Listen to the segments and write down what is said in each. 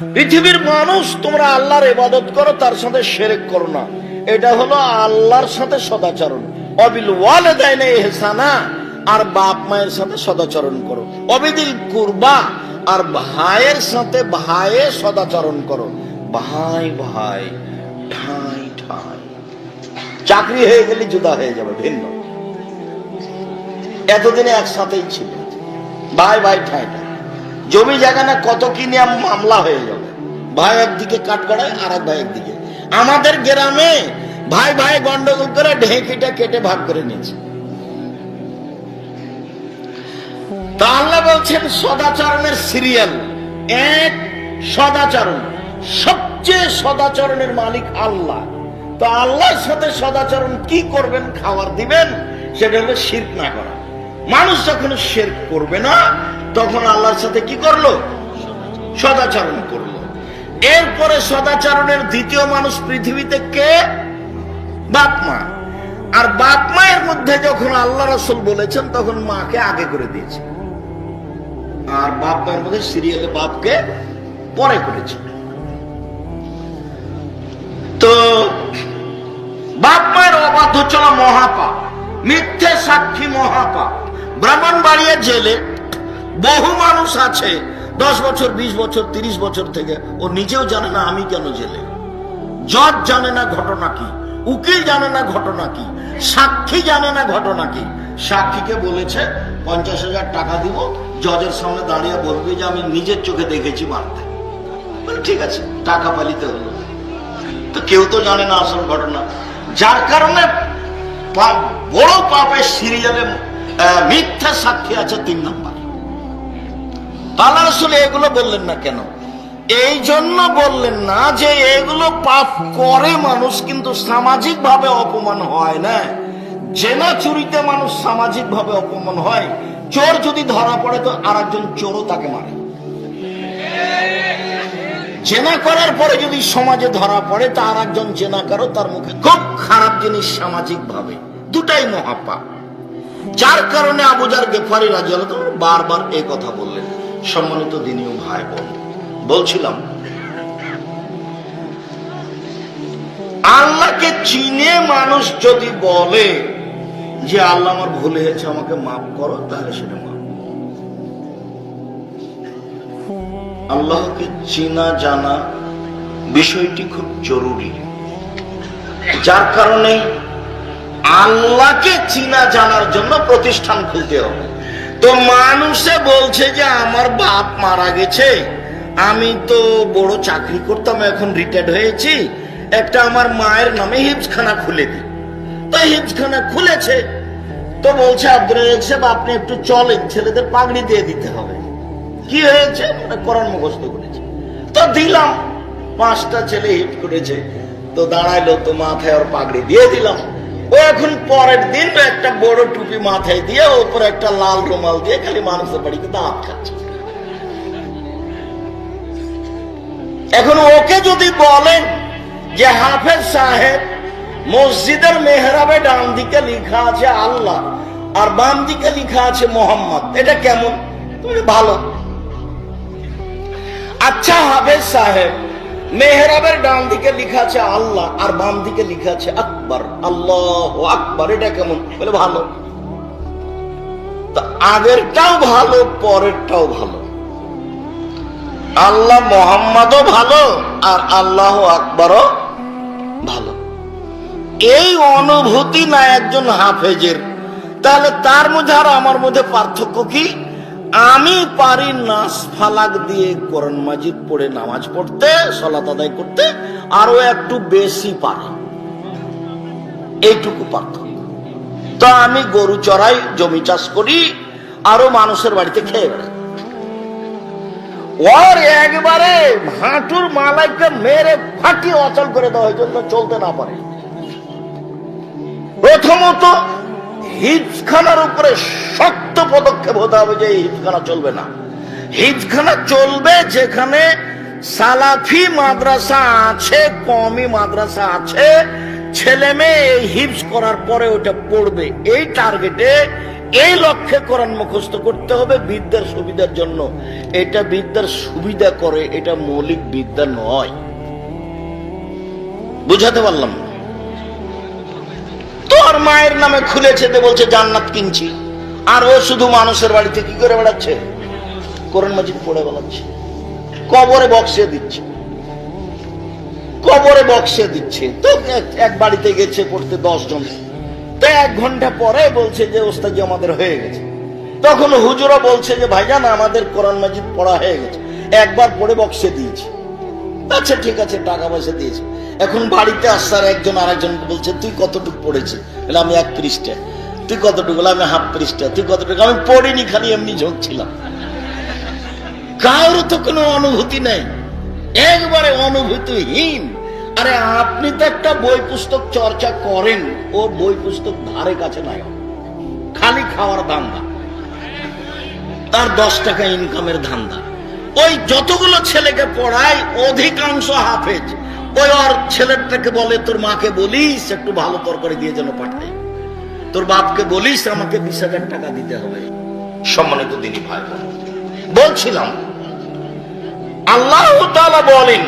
পৃথিবীর মানুষ তোমরা আল্লাহর ইবাদত করো, তার সাথে সেরেক করো না। এটা হলো আল্লাহর সাথে সদাচরণ। অবিল ওয়ালে দেয় না এহসানা আর বাপ মায়ের সাথে সদাচরণ করো। অবিদিল কুরবা, আর ভাইয়ের সাথে ভাইয়ে সদাচরণ করো। ভাই ভাই, ঠাই ঠাই। চাকরি হয়ে গেলে জুদা হয়ে যাবে, ভিন্ন। এতদিনে একসাথেই ছিল। ভাই ভাই, ঠাই ঠাই। জমি জায়গা না কত কি নিয়ে মামলা হয়ে যাবে? ভাই একদিকে কাট করায় আর এক ভাই একদিকে। আমাদের গ্রামে ভাই ভাই গন্ডগোল করে ঢেঁকিটা কেটে ভাগ করে নিয়েছে। বলছেন, সদাচরণের সিরিয়াল এক সদাচরণ, সবচেয়ে সদাচরণের মালিক আল্লাহ। তো আল্লাহর সাথে সদাচরণ কি করবেন, খাবার দিবেন, সেটা হলো শির্ক না করা। মানুষ যখন শির্ক করবে না তখন আল্লাহর সাথে কি করল? সদাচরণ করল। এরপরে সদাচরণের দ্বিতীয় মানুষ পৃথিবীতে কে? বাপ মা আর বাপ মায়ের মধ্যে যখন আল্লাহ রসুল বলেছেন, তখন মাকে আগে করে দিয়েছে। আর বাপ মায়ের মধ্যে সিরিয়ালে বাপকে পরে করেছে। তো বাপ মায়ের অবাধ্য চলা মহাপাপ, মিথ্যে সাক্ষী মহাপাপ। ব্রাহ্মণ বাড়িয়ে জেলে বহু মানুষ আছে, দশ বছর, বিশ বছর, তিরিশ বছর থেকে। ও নিজেও জানে না আমি কেন জেলে। জজ জানে না ঘটনা কি, উকিল জানে না ঘটনা কি, সাক্ষী জানে না ঘটনা কি। সাক্ষীকে বলেছে, পঞ্চাশ হাজার টাকা দিব, জজের সামনে দাঁড়িয়ে বলবে যে আমি নিজের চোখে দেখেছি মারতে। ঠিক আছে, টাকা পালিতে হলো। তো কেউ তো জানে না আসল ঘটনা। যার কারণে বড় পাপের সিরিয়ালে মিথ্যা সাক্ষী আছে তিন নম্বর। আল্লাহ রসুল এগুলো বললেন না কেন? এই জন্য বললেন না যে এগুলো পাপ করে মানুষ কিন্তু সামাজিক ভাবে অপমান হয় না। জেনা চুরিতে মানুষ সামাজিক ভাবে অপমান হয়। চোর যদি ধরা পড়ে তো আর একজন চোরও তাকে মারে। জেনা করার পরে যদি সমাজে ধরা পড়ে তা আর একজন জেনা করো তার মুখে খুব খারাপ জিনিস সামাজিক ভাবে দুটাই মহাপাপ। যার কারণে আবুজার গেফারি রাজি বারবার এই কথা বললেন। সম্মানিত দিনীয় ভাই বোন বলছিলাম, আল্লাহকে চিনে মানুষ যদি বলে যে আল্লাহ আমার ভুল হয়েছে, আমাকে মাফ করো, তাহলে সেটা মাফ। আল্লাহকে চিনা, জানা বিষয়টি খুব জরুরি। যার কারণে আল্লাহকে চিনা, জানার জন্য প্রতিষ্ঠান খুলতে হবে। তো মানুষে বলছে যে আমার বাপ মারা গেছে। আমি তো বড় চাকরি করতাম, এখন রিটায়ার্ড হয়েছি। একটা আমার মায়ের নামে হিপসখানা খুলে দিই। তো হিপসখানা খুলেছে। তো বলছে আব্দুল সাহেব, আপনি একটু চলেন, ছেলেদের পাগড়ি দিয়ে দিতে হবে। কি হয়েছে? মানে করণ মুখস্থ করেছে। তো দিলাম, পাঁচটা ছেলে হিট করেছে। তো দাঁড়াইলো, তো মাথায় ওর পাগড়ি দিয়ে দিলাম। ও এখন পরের দিন একটা বড় টুপি মাথায় দিয়ে ওপর একটা লাল রুমাল দিয়ে খালি মানুষের বাড়িতে দাঁত খাচ্ছে। এখন ওকে যদি বলেন যে হাফেজ সাহেব, মসজিদের মেহরাবে ডান দিকে লেখা আছে আল্লাহ আর বাম দিকে লেখা আছে মোহাম্মদ, এটা কেমন? তুমি ভালো। আচ্ছা হাফেজ সাহেব মেহরাবের ডান দিকে লেখা আছে আল্লাহ, আর বাম দিকে লেখা আছে আকবর। আল্লাহ আকবর, এটা কেমন? বলে ভালো। আগেরটাও ভালো, পরেরটাও ভালো। আল্লাহ মোহাম্মদও ভালো, আর আল্লাহ আকবরও ভালো। এই অনুভূতি না একজন হাফেজের। তাহলে তার মধ্যে আর আমার মধ্যে পার্থক্য কি? আমি পারি নাস ফালাক দিয়ে কোরআন মাজিদ পড়ে নামাজ পড়তে, সলাত আদায় করতে আরও একটু বেশি পারে। এইটুকু পার্থক্য। তো আমি গরু চড়াই, জমি চাষ করি আরও মানুষের বাড়িতে খেয়ে বেড়াই। ওর একবারে হাঁটুর মালাইকে মেরে ফাটিয়ে অচল করে দেওয়া হয় জন্য চলতে না পারে। প্রথমত হিজখানার উপরে শক্ত পদক্ষেপ হতে হবে যে হিজখানা চলবে না। হিজখানা চলবে যেখানে সালাফি মাদ্রাসা আছে কমি মাদ্রাসা আছে, ছেলে মেয়ে হিপস করার পরে ওটা পড়বে। এই টার্গেটে এই লক্ষ্যে কোরআন মুখস্থ করতে হবে বিদ্যার সুবিধার জন্য। এটা বিদ্যার সুবিধা করে, এটা মৌলিক বিদ্যা নয়। বুঝাতে পারলাম না? মায়ের নামে খুলেছে তো বলছে, জান্নাত কিনছি। আর ও শুধু মানুষের বাড়িতে কি করে বেড়াচ্ছে? কোরআন মাজিদ পড়ে বেড়াচ্ছে। কবরে বক্সে দিচ্ছে। কবরে বক্সে দিচ্ছে। তো এক- বাড়িতে গেছে পড়তে দশ জন। তো এক ঘণ্টা পরে বলছে যে ওস্তাজি আমাদের হয়ে গেছে। তখন হুজুরা বলছে যে, ভাইজান, আমাদের কোরআন মাজিদ পড়া হয়ে গেছে। একবার পড়ে বক্সে দিয়েছি। আচ্ছা ঠিক আছে, টাকা পয়সা দিয়েছে। এখন বাড়িতে আসার একজন আরেকজনকে বলছে, তুই কতটুকু পড়েছিস? বলে, আমি এক পৃষ্ঠা। তুই কতটুকু? বলে, আমি হাফ পৃষ্ঠা। তুই কতটুকু? আমি পড়িনি, খালি এমনি ঝোঁকছিলাম। কারোর তো কোনো অনুভূতি নেই। একবারে অনুভূতিহীন। আরে, আপনি তো একটা বই পুস্তক চর্চা করেন। ও বই পুস্তক ধারে কাছে নাই। খালি খাওয়ার ধান্দা। তার দশ টাকা ইনকামের ধান্দা। ওই যতগুলো ছেলেকে পড়ায়, অধিকাংশ হাফেজ। ওই ওর ছেলেটাকে বলে, তোর মাকে বলিস, একটু ভালো দিয়ে যেন পাঠাই। তোর বাপকে বলিস, আমাকে বিশ হাজার টাকা দিতে হবে। সম্মানিত দিনী ভাই। বলছিলাম, আল্লাহ বলেন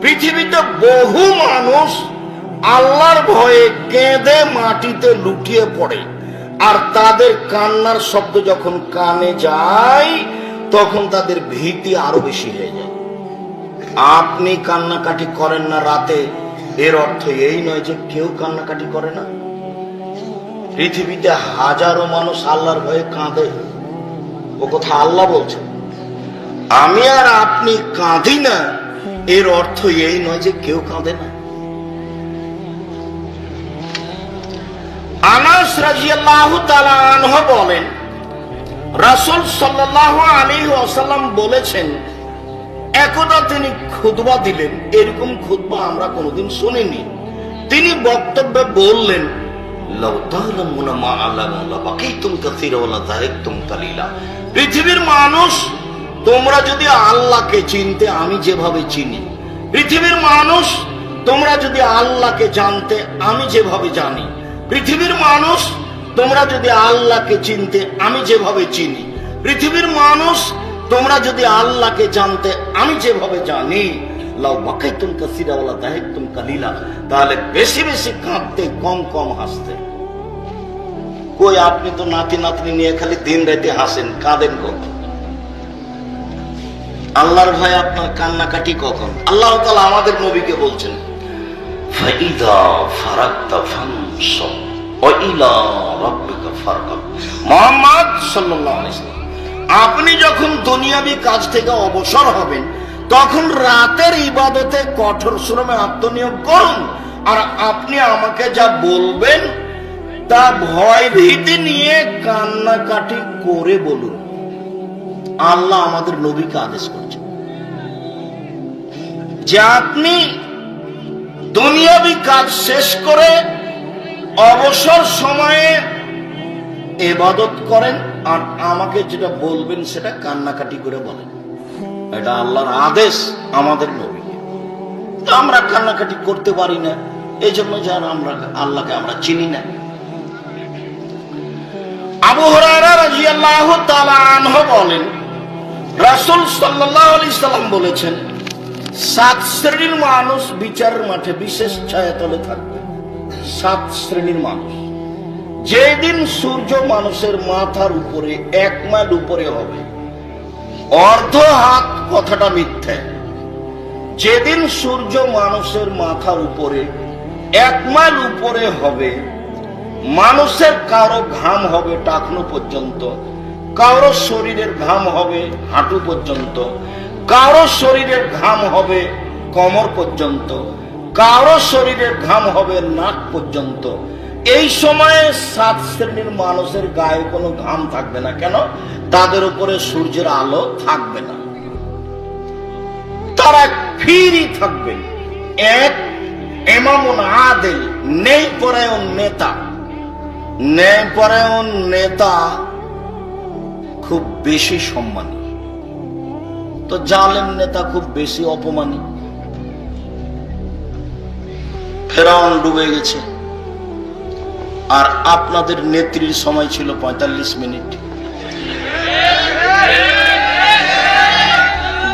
পৃথিবীতে বহু মানুষ আল্লাহর ভয়ে কেঁদে মাটিতে লুটিয়ে পড়ে। আর তাদের কান্নার শব্দ যখন কানে যায় তখন তাদের ভীতি আরও বেশি হয়ে যায়। আপনি কান্নাকাটি করেন না রাতে, এর অর্থ এই নয় যে কেউ কান্নাকাটি করে না। পৃথিবীতে হাজারো মানুষ আল্লাহর ভয়ে কাঁদে। ও কথা আল্লাহ বলছে। আমি আর আপনি কাঁদি না, এর অর্থ এই নয় যে কেউ কাঁদে না। আনাস রাজিয়াল্লাহু তাআলা আনহু বলেন রাসূল সাল্লাল্লাহু আলাইহি ওয়াসাল্লাম বলেছেন, একদা তিনি খুতবা দিলেন, এরকম খুতবা আমরা কোনোদিন শুনিনি। তিনি বক্তব্যে বললেন পৃথিবীর মানুষ, তোমরা যদি আল্লাহকে চিনতে, আমি যেভাবে চিনি। পৃথিবীর মানুষ, তোমরা যদি আল্লাহকে জানতে, আমি যেভাবে জানি। পৃথিবীর মানুষ তোমরা যদি আল্লাহকে চিনতে, আমি যেভাবে চিনি। পৃথিবীর মানুষ, তোমরা যদি আল্লাহকে জানতে, আমি যেভাবে জানি। লাউ বাকাইতুম কাসীরা ওয়া লাযাহিকতুম কালীলা। তাহলে বেশি বেশি কাঁদতে, কম কম হাসতে। কই, আপনি তো নাতি নাতনি নিয়ে খালি দিন রাতে হাসেন, কাঁদেন কখন? আল্লাহর ভয় আপনার কান্নাকাটি কখন? আল্লাহ তাআলা আমাদের নবীকে বলছেন, ফাইদা ফারাক্তা ফানসব আপনি যখন দুনিয়াবি কাজ থেকে অবসর হবেন, তখন রাতের ইবাদতে কঠোর শ্রমে আত্মনিয়োগ করুন। আর আপনি আমাকে যা বলবেন, তা ভয় ভীতি নিয়ে কান্নাকাটি করে বলুন। আল্লাহ আমাদের নবীকে আদেশ করছে যে আপনি দুনিয়াবি কাজ শেষ করে অবসর সময়ে এবাদত করেন আর আমাকে যেটা বলবেন সেটা কান্নাকাটি করে বলেন। এটা আল্লাহর আদেশ আমাদের নবীকে আমরা কান্নাকাটি করতে পারি না। এই জন্য যেন আমরা আল্লাহকে আমরা চিনি না। আবু হুরায়রা রাদিয়াল্লাহু তাআলা আনহু বলেন, রাসূল সাল্লাল্লাহু আলাইহি সাল্লাম বলেছেন, সাত শ্রেণির মানুষ বিচারের মাঠে বিশেষ ছায়াতলে থাকবে। সাত শ্রেণির মানুষ। যেদিন সূর্য মানুষের মাথার উপরে এক মাইল উপরে হবে, অর্ধ হাত কথাটা মিথ্যে। যেদিন সূর্য মানুষের মাথার উপরে এক মাইল উপরে হবে, মানুষের কারও ঘাম হবে টাকনো পর্যন্ত, কারও শরীরের ঘাম হবে হাঁটু পর্যন্ত, কারও শরীরের ঘাম হবে কমর পর্যন্ত কারও শরীরের ঘাম হবে নাক পর্যন্ত। এই সময়ে সাত শ্রেণির মানুষের গায়ে কোনো ঘাম থাকবে না। কেন? তাদের উপরে সূর্যের আলো থাকবে না। তারা ফিরি থাকবে। এক, এমামুন আদেল নেই পরায়ণ নেতা। ন্যায় পরায়ণ নেতা খুব বেশি সম্মানী। তো জালেম নেতা খুব বেশি অপমানী। ফেরাউন ডুবে গেছে। আর আপনাদের নেত্রীর সময় ছিল পঁয়তাল্লিশ মিনিট।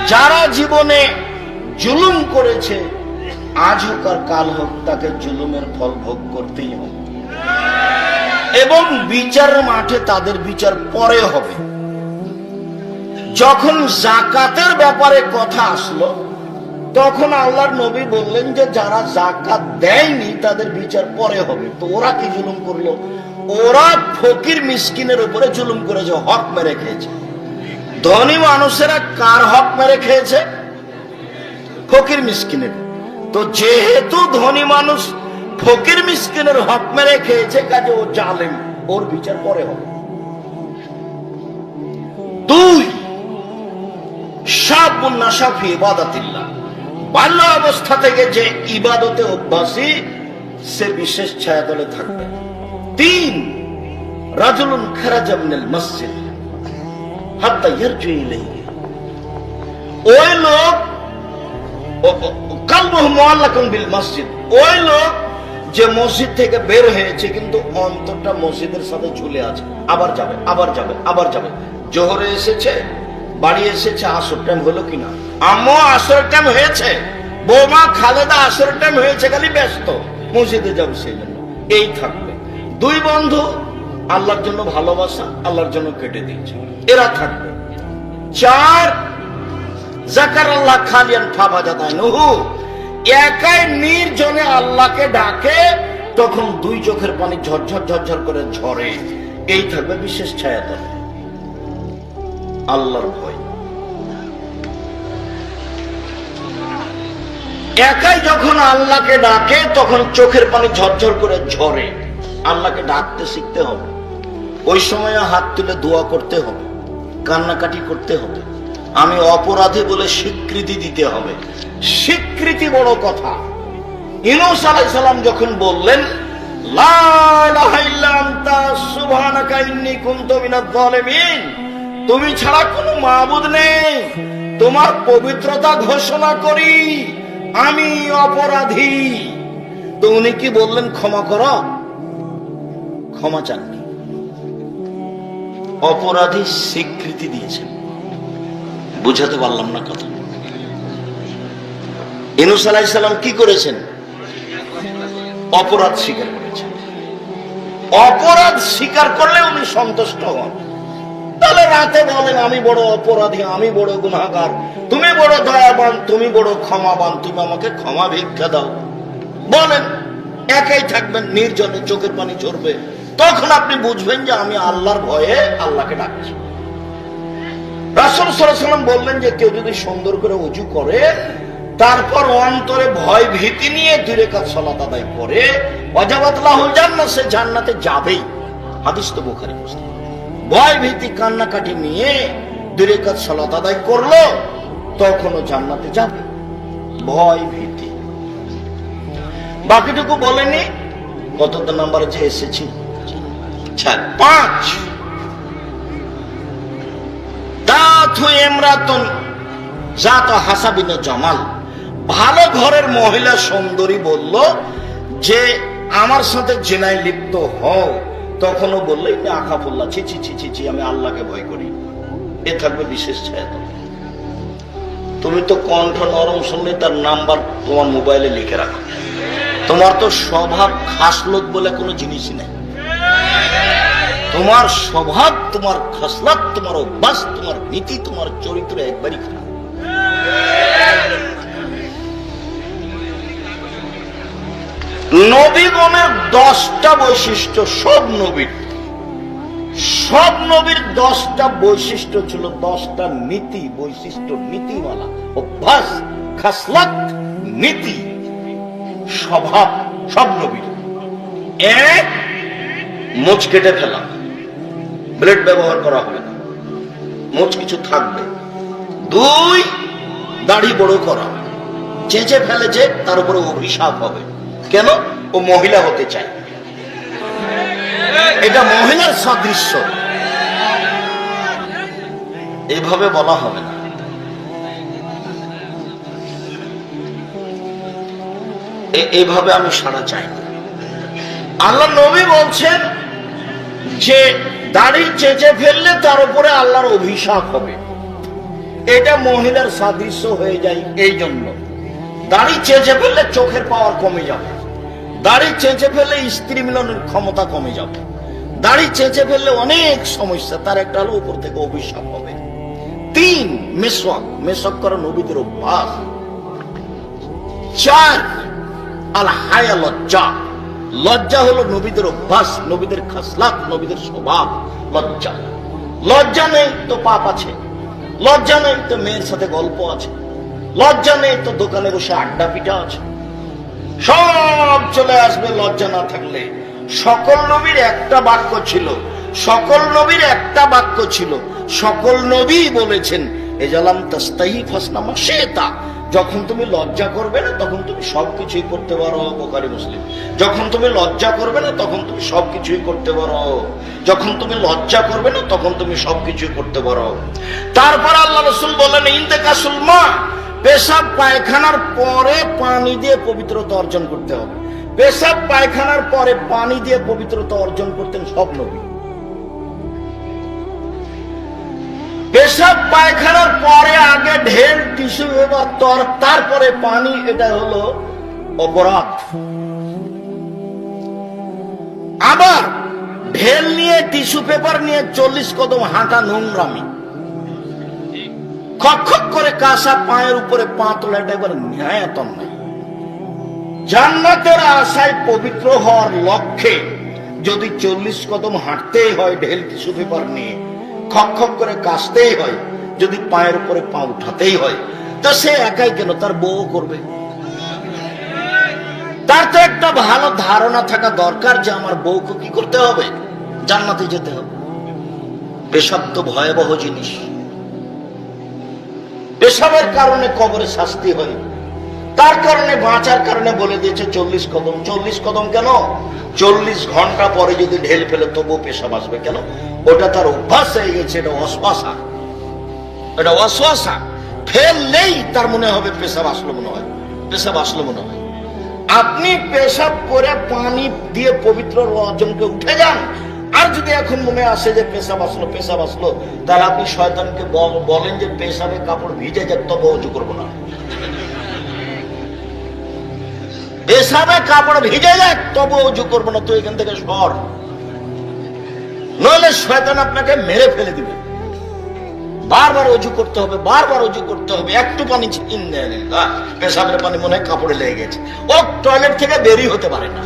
যারা জীবনে জুলুম করেছে, আজ হোক আর কাল হোক, তাকে জুলুমের ফল ভোগ করতেই হবে। এবং বিচার মাঠে তাদের বিচার পরে হবে। যখন জাকাতের ব্যাপারে কথা আসলো তখন আল্লাহর নবী বললেন যে, যারা জাকাত দেয়নি, তাদের বিচার পরে হবে। তো ওরা কি জুলুম করল? ওরা ফকির মিসকিনের উপরে জুলুম করেছে, হক মেরে খেয়েছে। ধনী মানুষেরা কার হক মেরে খেয়েছে? ফকির মিসকিনের। তো যেহেতু ধনী মানুষ ফকির মিসকিনের হক মেরে খেয়েছে, কাজে ও জালেম, ওর বিচার পরে হবে। দুই সাফি ইবাদাতিল্লাহ। বাল্য অবস্থা থেকে যে ইবাদতে অভ্যাসী, সে বিশেষ ছায়াতলে থাকবে। তিন, রাজুলুন খারাজামিনাল মসজিদ, হাত্তা ওই লোক বিল মসজিদ। ওই লোক যে মসজিদ থেকে বের হয়েছে, কিন্তু অন্তরটা মসজিদের সাথে ঝুলে আছে। আবার যাবে আবার যাবে আবার যাবে। জোহরে এসেছে, বাড়ি এসেছে, আসর টাইম হলো কিনা? আম্মু আসর টাইম হয়েছে। বৌমা খালেদা টাইম হয়েছে, খালি ব্যস্ত। মসজিদে সেই জন্য। এই থাকবে। দুই বন্ধু, আল্লাহর জন্য ভালোবাসা, আল্লাহর জন্য কেটে দিয়েছে। এরা থাকবে। চার জাকার আল্লাহ খালিয়ান ফাবাজা দেয় নহু। একাই নির্জনে আল্লাহকে ডাকে, তখন দুই চোখের পানি ঝরঝর ঝরঝর করে ঝরে। এই থাকবে বিশেষ ছায়াতলে। আল্লাহর ভয়। একাই যখন আল্লাহকে ডাকে, তখন চোখের পানি ঝরঝর করে ঝরে। আল্লাহকে ডাকতে শিখতে হবে। ওই সময় হাত তুলে দোয়া করতে হবে, কান্নাকাটি করতে হবে। আমি অপরাধী বলে স্বীকৃতি দিতে হবে। স্বীকৃতি বড় কথা। ইনুস আলাইসালাম যখন বললেন তুমি ছাড়া কোনো মাবুদ নেই। তোমার পবিত্রতা ঘোষণা করি। আমি অপরাধী। তো উনি কি বললেন, ক্ষমা কর? ক্ষমা চাননি। অপরাধী স্বীকৃতি দিয়েছেন। বুঝাতে পারলাম না কথা। ইনুস আলাইসাল্লাম কি করেছেন? অপরাধ স্বীকার করেছেন। অপরাধ স্বীকার করলে উনি সন্তুষ্ট হন। তাহলে রাতে বলেন আমি বড় অপরাধী, আমি বড় গুণাগার তুমি বড় দয়াবান, তুমি বড় ক্ষমাবান, তুমি আমাকে ক্ষমা ভিক্ষা দাও। বলেন, একাই থাকবেন, নির্জনে চোখের পানি চড়বে তখন আপনি বুঝবেন যে আমি আল্লাহর ভয়ে আল্লাহকে ডাকছি। রাসুল বললেন যে কেউ যদি সুন্দর করে উঁচু করে, তারপর অন্তরে ভয় ভীতি নিয়ে দূরে কাজ সলাত আদায় করে অজাবাত লাহুল জান্নাত, সে জান্নাতে যাবেই। হাদিস তো বুখারি, মুসলিম। ভয় ভীতি কান্নাকাটি নিয়ে দূরে কাজ সলাত আদায় করল, তখনও জান্নাতে যাবে। ভয় ভীতি বাকিটুকু বলেনি কত নাম্বারে যে এসেছি। পাঁচ। জামাল। ভালো ঘরের মহিলা সুন্দরী বলল, যে আমার সাথে জেনায় লিপ্ত হও। তখনও বললেই বললে আখাফুল্লাহ, ছি ছি ছি ছি ছি, আমি আল্লাহকে ভয় করি। এ থাকবে বিশেষ ছায়া তুমি তো কণ্ঠ নরম শুনলে তার নাম্বার তোমার মোবাইলে লিখে রাখো। তোমার তো স্বভাব খাসলত বলে কোনো জিনিসই নেই। তোমার স্বভাব, তোমার খাসলাত, তোমার অভ্যাস, তোমার নীতি, তোমার চরিত্র একবারই খারাপ। নবীগণের দশটা বৈশিষ্ট্য সব নবীর। সব নবীর দশটা বৈশিষ্ট্য ছিল দশটা নীতি, বৈশিষ্ট্য নীতিমালা। অভ্যাস, খাসলাত, নীতি, স্বভাব সব নবীর। এক, মোচ কেটে ফেলা। ব্লেড ব্যবহার করা হবে না। মোচ কিছু থাকবে। দুই, দাড়ি বড় করা। চেঁচে ফেলেছে, তার উপরে অভিশাপ হবে। কেন? ও মহিলা হতে চায়। এটা মহিলার সাদৃশ্য। এইভাবে বলা হবে না। এইভাবে আমি সারা চাই আল্লাহ নবী বলছেন যে, দাড়ি চেঁচে ফেললে তার উপরে আল্লাহর অভিশাপ হবে। এটা মহিলার সাদৃশ্য হয়ে যায় এই জন্য। দাড়ি চেঁচে ফেললে চোখের পাওয়ার কমে যাবে। দাড়ি চেঁচে ফেললে স্ত্রী মিলনের ক্ষমতা কমে যাবে। দাড়ি চেঁচে ফেললে অনেক সমস্যা, তার একটা হলো উপর থেকে অভিশাপ হবে। তিন মেসক মেসক করা নবীদের অভ্যাস। চার আল হায়া লজ্জা। লজ্জা হলো নবীদের অভ্যাস, নবীদের খাসলাত, নবীদের স্বভাব, লজ্জা। লজ্জা নেই তো পাপ আছে। লজ্জা নেই তো মেয়ের সাথে গল্প আছে। লজ্জা নেই তো দোকানে বসে আড্ডা পিঠা আছে। সব চলে আসবে, লজ্জা না থাকলে। সকল নবীর একটা বাক্য ছিল, সকল নবীর একটা বাক্য ছিল, সকল নবী বলেছেন, এজালাম তাস্তাহি যখন তুমি লজ্জা করবে না, তখন তুমি সবকিছুই করতে পারো বোকারি মুসলিম। যখন তুমি লজ্জা করবে না, তখন তুমি সবকিছুই করতে পারো। যখন তুমি লজ্জা করবে না, তখন তুমি সবকিছুই করতে পারো। তারপর আল্লাহ রসুল বলেন ইন্তেকা সুলমা পেশাব পায়খানার পরে পানি দিয়ে পবিত্রতা অর্জন করতে হবে। পেশাব পায়খানার পরে পানি দিয়ে পবিত্রতা অর্জন করতেন সব নবী পেশাব পায়খানার পরে আগে ঢের টিস্যু এবার তর, তারপরে পানি, এটা হলো অপরাধ। আবার ঢেল নিয়ে টিস্যু পেপার নিয়ে চল্লিশ কদম হাঁটা নোংরামি। খক করে কাঁসা পায়ের উপরে পা তোলা, এটা একবার ন্যায়তম নাই জান্নাতের আশায় পবিত্র হওয়ার লক্ষ্যে যদি চল্লিশ কদম হাঁটতেই হয়, ঢেল টিস্যু পেপার নিয়ে, খক খক করে কাশতেই হয়, যদি পায়ের উপরে পা উঠাতেই হয়, তা সে একাই কেন? তার বউ করবে। তার তো একটা ভালো ধারণা থাকা দরকার যে আমার বউকে কি করতে হবে? জান্নাতে যেতে হবে। পেশাব ভয়াবহ জিনিস। পেশাবের কারণে কবরে শাস্তি হয়। তার কারণে বাঁচার কারণে বলে দিয়েছে, চল্লিশ কদম। চল্লিশ কদম কেন? চল্লিশ ঘণ্টা পরে যদি ঢেল ফেলে তবুও পেশাব আসবে কেন? ওটা তার অভ্যাস হয়ে গেছে, এটা অশ্বাসা। এটা অশ্বাসা। ফেললেই তার মনে হবে পেশাব আসলো মনে হয়। পেশাব আসলো মনে হয়। আপনি পেশাব করে পানি দিয়ে পবিত্র অর্জনকে উঠে যান আর যদি এখন মনে আসে যে পেশাব আসলো পেশাব আসলো, তাহলে আপনি শয়তানকে বল- বলেন যে পেশাবে কাপড় ভিজে যাক তবে অজু করব না। পেশাবে কাপড় ভিজে যাক তবে অজু করব না তুই এখান থেকে সর। নইলে শয়তান আপনাকে মেরে ফেলে দিবে। বারবার অজু করতে হবে, বারবার অজু করতে হবে। একটু পানি পেশাবের পানি মনে হয় কাপড়ে লেগে গেছে। ও টয়লেট থেকে বেরি হতে পারে না।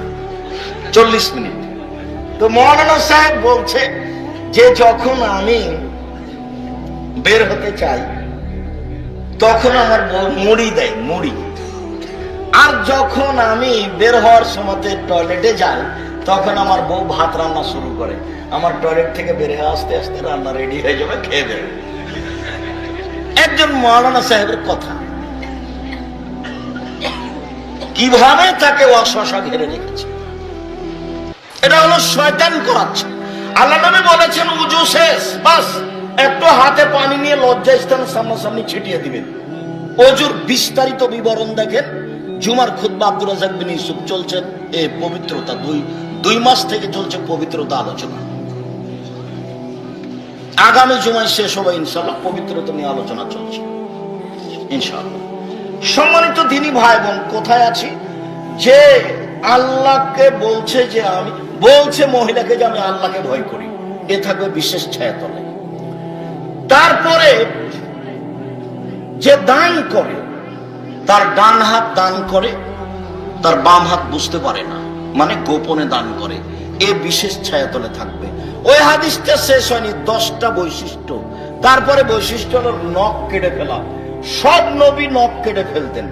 চল্লিশ মিনিট। তো মৌলানা সাহেব বলছে যে যখন আমি বের হতে চাই, তখন আমার মুড়ি দেয়, মুড়ি। আর যখন আমি বের হওয়ার সময় টয়লেটে যাই, তখন আমার বউ ভাত রান্না শুরু করে। আমার টয়লেট থেকে বের হয়ে আসতে আসতে রান্না রেডি হয়ে যাবে, খেয়ে দেবে। একজন মৌলানা সাহেবের কথা। কীভাবে তাকে অশ্বাসা ঘিরে রেখেছে? এটা হলো শয়তান করাচ্ছে। আল্লাহ নবী বলেছেন, উজু শেষ, বাস, একটু হাতে পানি নিয়ে লজ্জা স্থানের সামনাসামনি ছিটিয়ে দিবেন। অজুর বিস্তারিত বিবরণ দেখেন, জুমার খুদ্া আব্দুল রাজাক বিন ইউসুফ চলছে, এ পবিত্রতা দুই দুই মাস থেকে চলছে পবিত্রতা আলোচনা। আগামী জুমায় শেষ হবে ইনশাল্লাহ পবিত্রতা নিয়ে আলোচনা চলছে ইনশাল্লাহ সম্মানিত দিনী ভাই বোন, কোথায় আছি? যে আল্লাহকে বলছে যে আমি বলছে মহিলাকে যে আমি আল্লাহকে ভয় করি। এ থাকবে বিশেষ ছায়াতলে। তারপরে যে দান করে, তার ডান হাত দান করে, তার বাম হাত বুঝতে পারে না মানে গোপনে দান করে। এ বিশেষ ছায়াতলে থাকবে। ওই হাদিসটা শেষ হয়নি, দশটা বৈশিষ্ট্য। তারপরে বৈশিষ্ট্য হলো নখ কেটে ফেলা। সব নবী নখ কেটে ফেলতেন।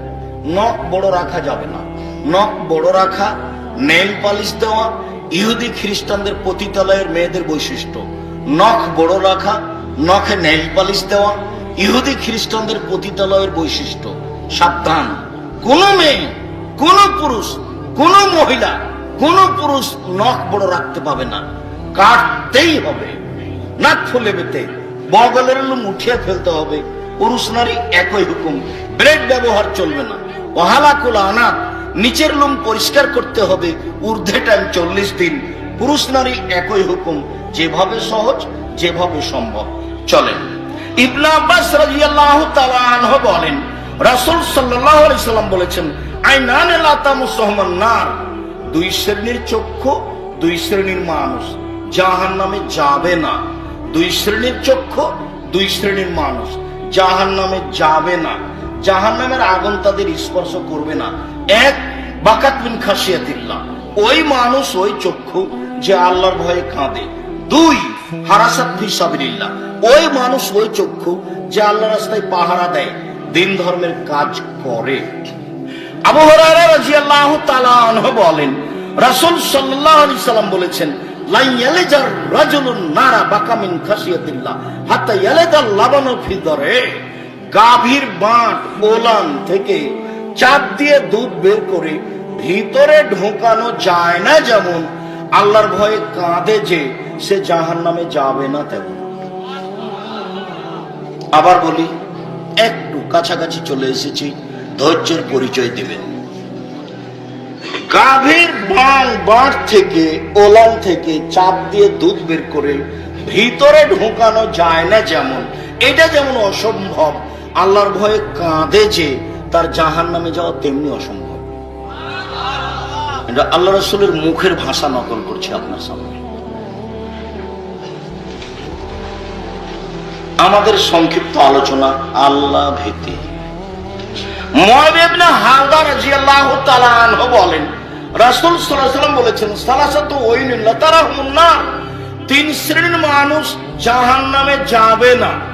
নখ বড় রাখা যাবে না। নখ বড় রাখা নেল পালিশ দেওয়া ইহুদি খ্রিস্টানদের পতিতালয়ের মেয়েদের বৈশিষ্ট্য। নখ বড় রাখা, নখে নেল পালিশ দেওয়া, ইহুদি খ্রিস্টানদের পতিতালয়ের বৈশিষ্ট্য। সাবধান। কোন মেয়ে, কোন পুরুষ, কোন মহিলা, কোন পুরুষ নখ বড় রাখতে পাবে না। কাটতেই হবে। নাক ফুলে বেতে বগলের লোম উঠিয়ে ফেলতে হবে। পুরুষ নারী একই হুকুম। ব্রেড ব্যবহার চলবে না। ওহালাকুল আনাত। নিচের লোম পরিষ্কার করতে হবে। ঊর্ধ্বে টাইম চল্লিশ দিন। পুরুষ নারী একই হুকুম, যেভাবে সহজ, যেভাবে সম্ভব। চলেন। ইবনা আব্বাস রাদিয়াল্লাহু তাআলা বলেন, রাসূল সাল্লাল্লাহু আলাইহি সাল্লাম বলেছেন, আইনান লাতামু সহমান নার। দুই শ্রেণির চক্ষু, দুই শ্রেণির মানুষ। জাহান্নামে যাবে না। দুই শ্রেণির চক্ষু, দুই শ্রেণির মানুষ। জাহান্নামে যাবে না। জাহান্নামের আগুন তাদের স্পর্শ করবে না। এক ওই মানুষ, ওই চক্ষু যে আল্লাহর ভয়ে কাঁদে। দুই ওই মানুষ, ওই চক্ষু যে আল্লাহ রাস্তায় পাহারা দেয়, দিন ধর্মের কাজ করে। আবু আনহু বলেন, রাসূল সাল্লাল্লাহু আলাইহি সাল্লাম বলেছেন লাই ইয়ালিজার নারা বাকামিন খাসিয়াতিল্লাহ ফি দরে। গাভীর বাঁট ওলান থেকে চাপ দিয়ে দুধ বের করে ভিতরে ঢোকানো যায় না যেমন আল্লাহর ভয়ে কাঁদে যে সে জাহান্নামে যাবে না তেমন। আবার বলি, একটু কাছাকাছি চলে এসেছি, ধৈর্যের পরিচয় দিবেন। গাভীর বাং বাঁট থেকে ওলান থেকে চাপ দিয়ে দুধ বের করে ভিতরে ঢোকানো যায় না যেমন। এটা যেমন অসম্ভব আল্লাহর ভয়ে কাঁদে যে তার জাহান নামে যাওয়া তেমনি অসম্ভব। আল্লাহ রসুলের মুখের ভাষা নকল করছে আপনার সামনে। আমাদের সংক্ষিপ্ত আলোচনা আল্লাহ ভীতি। বলেন, রাসূল সাল্লাম বলেছেন, সালাসাতু ওয়াইনুল্লাহ তারাহুমুন নার। তিন শ্রেণির মানুষ জাহান্নামে যাবে না।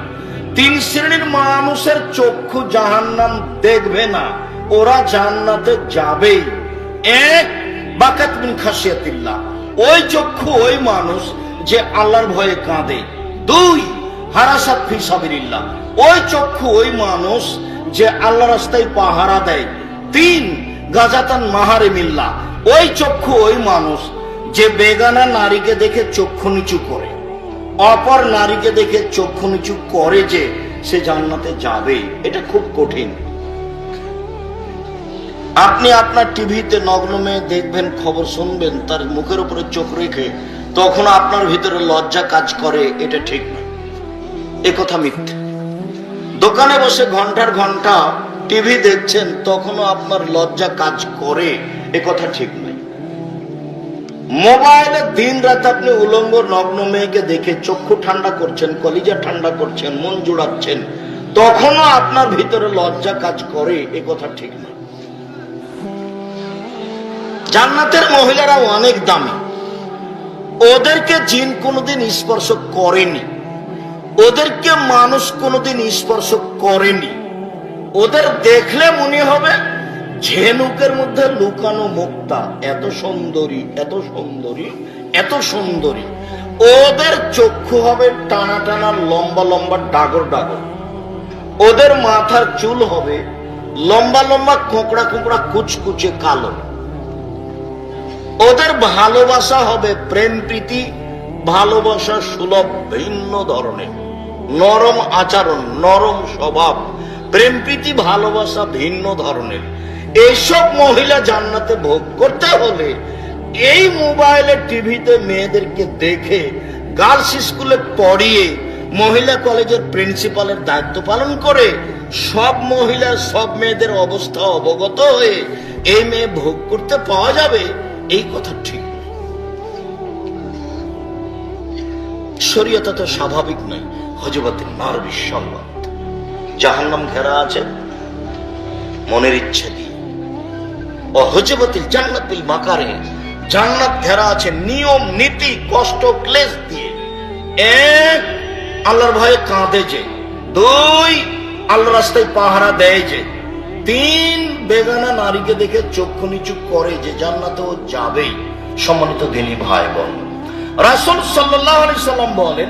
তিন শ্রেণির মানুষের চক্ষু জাহান্নাম দেখবে না, ওরা জান্নাতে যাবেই। এক, বাকাত বিন খাসিয়াতিল্লাহ ওই চক্ষু ওই মানুষ যে আল্লাহর ভয়ে কাঁদে। দুই, হারাসাত ফি সাবিলিল্লাহ। ওই চক্ষু ওই মানুষ যে আল্লাহ রাস্তায় পাহারা দেয়। তিন, গাজাতান মাহারে মিল্লা ওই চক্ষু ওই মানুষ যে বেগানা নারীকে দেখে চক্ষু নিচু করে। অপর নারীকে দেখে চক্ষু নিচু করে যে সে জান্নাতে যাবে, এটা খুব কঠিন। আপনি আপনার টিভিতে নগ্ন মেয়ে দেখবেন, খবর শুনবেন, তার মুখের উপরে চোখ রেখে, তখন আপনার ভিতরে লজ্জা কাজ করে, এটা ঠিক না। এ কথা মিথ্যে। দোকানে বসে ঘণ্টার ঘণ্টা টিভি দেখছেন, তখনও আপনার লজ্জা কাজ করে, এ কথা ঠিক নয় মোবাইলে দিন রাত আপনি উলঙ্গ নগ্ন মেয়েকে দেখে চক্ষু ঠান্ডা করছেন, কলিজা ঠান্ডা করছেন, মন জুড়াচ্ছেন, তখনও আপনার ভিতরে লজ্জা কাজ করে, এ কথা ঠিক নয় জান্নাতের মহিলারা অনেক দামি। ওদেরকে জিন কোনোদিন স্পর্শ করেনি। ওদেরকে মানুষ কোনোদিন স্পর্শ করেনি। ওদের দেখলে মনে হবে ঝেনুকের মধ্যে লুকানো মুক্তা এত সুন্দরী এত সুন্দরী এত সুন্দরী, ওদের চক্ষু হবে টানা টানা, লম্বা লম্বা, ডাগর ডাগর। ওদের মাথার চুল হবে লম্বা লম্বা, কোঁকড়া কোঁকড়া, কুচকুচে কালো। ওদের ভালোবাসা হবে প্রেম প্রীতি, ভালোবাসা সুলভ ভিন্ন ধরনের। নরম আচরণ, নরম স্বভাব, প্রেম প্রীতি, ভালোবাসা ভিন্ন ধরনের। এইসব মহিলা জান্নাতে ভোগ করতে হলে এই মোবাইলে টিভিতে মেয়েদেরকে দেখে গার্লস স্কুলে পড়িয়ে মহিলা কলেজের প্রিন্সিপালের দায়িত্ব পালন করে সব মহিলা, সব মেয়েদের অবস্থা অবগত হয়ে এই মেয়ে ভোগ করতে পাওয়া যাবে, এই কথা ঠিক। শরীয়তা তো স্বাভাবিক নয় হজবতের মার বিসম্বাদ জাহান্নাম ঘেরা আছে, মনের ইচ্ছা ঘেরা আছে নিয়ম, নীতি, কষ্ট দিয়ে। এক, আল্লাহর যে। দুই রাস্তায় পাহারা দেয় যে। তিন, বেগানা নারীকে দেখে চক্ষু নিচু করে যে জান্নাতে ও যাবেই। সম্মানিত দিনী ভাই বোন রাসুল সাল্লাম বলেন,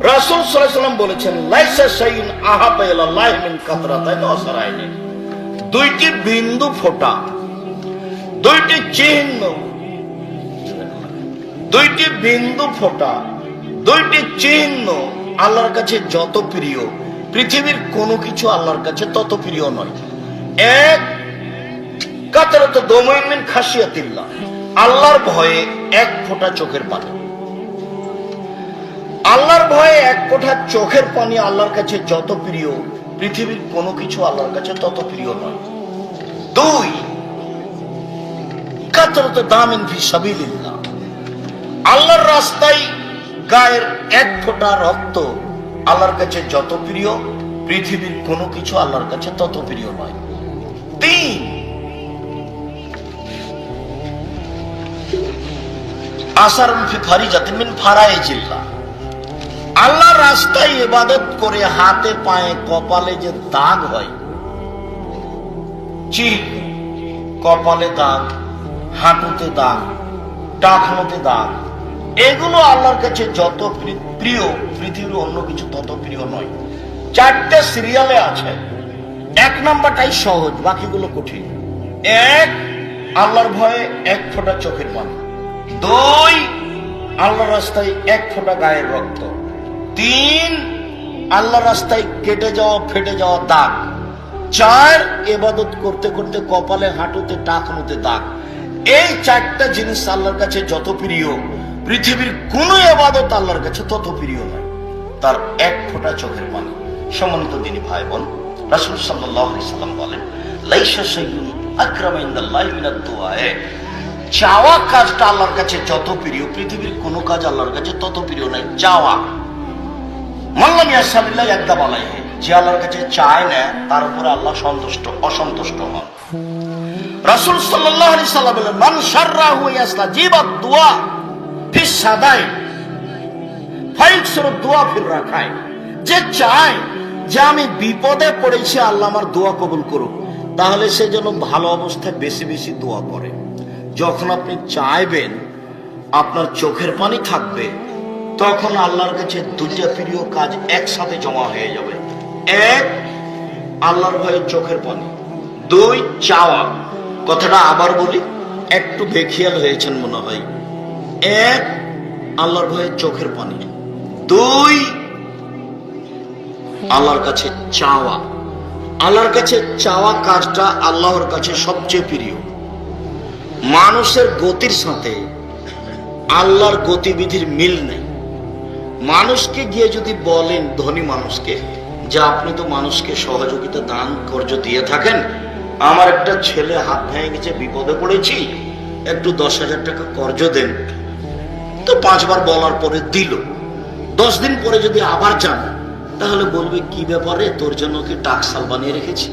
রাসূল সাল্লাম বলেছেন, লাইসা শাইউন আহাবা ইলাল্লাহি মিন কাতরাতাইন ওয়াসারাইনি দুইটি বিন্দু ফোঁটা, দুইটি চিহ্ন, দুইটি বিন্দু ফোঁটা, দুইটি চিহ্ন আল্লাহর কাছে যত প্রিয়। পৃথিবীর কোনো কিছু আল্লাহর কাছে তত প্রিয় নয়। এক, কাতারত দোমাইন মিন খাসিয়াতিল্লাহ আল্লাহর ভয়ে এক ফোঁটা চোখের পানি। আল্লাহর ভয়ে এক ফোঁটা চোখের পানি আল্লাহর কাছে যত প্রিয়। পৃথিবীর কোনো কিছু আল্লাহর কাছে তত প্রিয় নয়। দুই, কাতরত দামিন ফি সাবিলিল্লাহ। আল্লাহর রাস্তায় গায়ের এক ফোঁটা রক্ত আল্লাহর কাছে যত প্রিয়, পৃথিবীর কোনো কিছু আল্লাহর কাছে তত প্রিয় নয়। তিন, আসারুন ফি ফারিজাতিন মিন ফারাইজিল্লাহ। আল্লাহর রাস্তায় ইবাদত করে হাতে পায়ে কপালে যে দাগ হয় চির কপালে দাগ, হাঁটুতে দাগ টাকনোতে দাগ, এগুলো আল্লাহর কাছে যত প্রিয়, পৃথিবীর অন্য কিছু তত প্রিয় নয়। চারটে সিরিয়ালে আছে। এক নাম্বারটাই সহজ, বাকিগুলো কঠিন। এক, আল্লাহর ভয়ে এক ফোঁটা চোখের পানি। দুই, আল্লাহর রাস্তায় এক ফোঁটা গায়ের রক্ত। তিন আল্লাহর রাস্তায় কেটে যাওয়া, ফেটে যাওয়া দাগ। চার এবাদত করতে করতে কপালে, হাঁটুতে টাক টাকনুতে দাগ। এই চারটা জিনিস আল্লাহর কাছে যত প্রিয়, পৃথিবীর কোন এবাদত আল্লাহর কাছে তত প্রিয় নয়। তার এক ফোঁটা চোখের পানি। সম্মানিত দিনী ভাই বোন রাসূল সাল্লাম বলেন চাওয়া কাজটা আল্লাহর কাছে যত প্রিয়, পৃথিবীর কোনো কাজ আল্লাহর কাছে তত প্রিয় নয়। চাওয়া। একদম আলাইহে যে আল্লাহর কাছে চায় না, তার আল্লাহ সন্তুষ্ট, অসন্তুষ্ট হন। রাসূল সাল্লাল্লাহু আলাইহি সাল্লাম বলেন, মান শাররাহু সাদাই রাখায় যে চায় যে আমি বিপদে পড়েছি, আল্লাহ আমার দোয়া কবুল করুক, তাহলে সে যেন ভালো অবস্থায় বেশি বেশি দোয়া করে। যখন আপনি চাইবেন, আপনার চোখের পানি থাকবে তখন আল্লাহর কাছে দুইটা প্রিয় কাজ একসাথে জমা হয়ে যাবে। এক, আল্লাহর ভয়ে চোখের পানি। দুই, চাওয়া। কথাটা আবার বলি, একটু বেখিয়াল হয়েছেন মনে হয়। এক, আল্লাহর ভয়ে চোখের পানি। দুই, আল্লাহর কাছে চাওয়া। আল্লাহর কাছে চাওয়া কাজটা আল্লাহর কাছে সবচেয়ে প্রিয়। মানুষের গতির সাথে আল্লাহর গতিবিধির মিল নেই। মানুষকে গিয়ে যদি বলেন, ধনী মানুষকে, যে আপনি তো মানুষকে সহযোগিতা দান কর্য দিয়ে থাকেন, আমার একটা ছেলে হাত ভেঙে গেছে, বিপদে পড়েছি, একটু দশ হাজার টাকা কর্জ দেন। তো পাঁচবার বলার পরে দিল। দশ দিন পরে যদি আবার যান, তাহলে বলবে, কি ব্যাপারে? তোর জন্য কি টাকসাল বানিয়ে রেখেছি?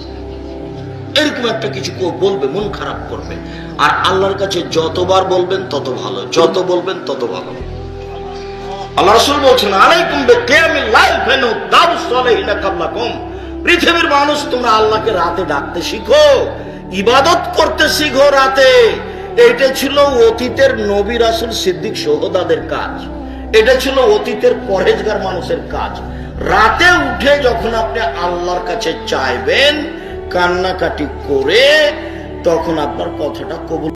এরকম একটা কিছু বলবে, মন খারাপ করবে। আর আল্লাহর কাছে যতবার বলবেন, তত ভালো। যত বলবেন, তত ভালো। আল্লাহ রসুল বলছেন, আলাইকুম পৃথিবীর মানুষ, তোমরা আল্লাহকে রাতে ডাকতে শিখো, ইবাদত করতে শিখো রাতে। এটা ছিল অতীতের নবী রাসূল সিদ্দিক কাজ। এটা ছিল অতীতের পরেজগার মানুষের কাজ। রাতে উঠে যখন আপনি আল্লাহর কাছে চাইবেন, কান্নাকাটি করে, তখন আপনার কথাটা কবুল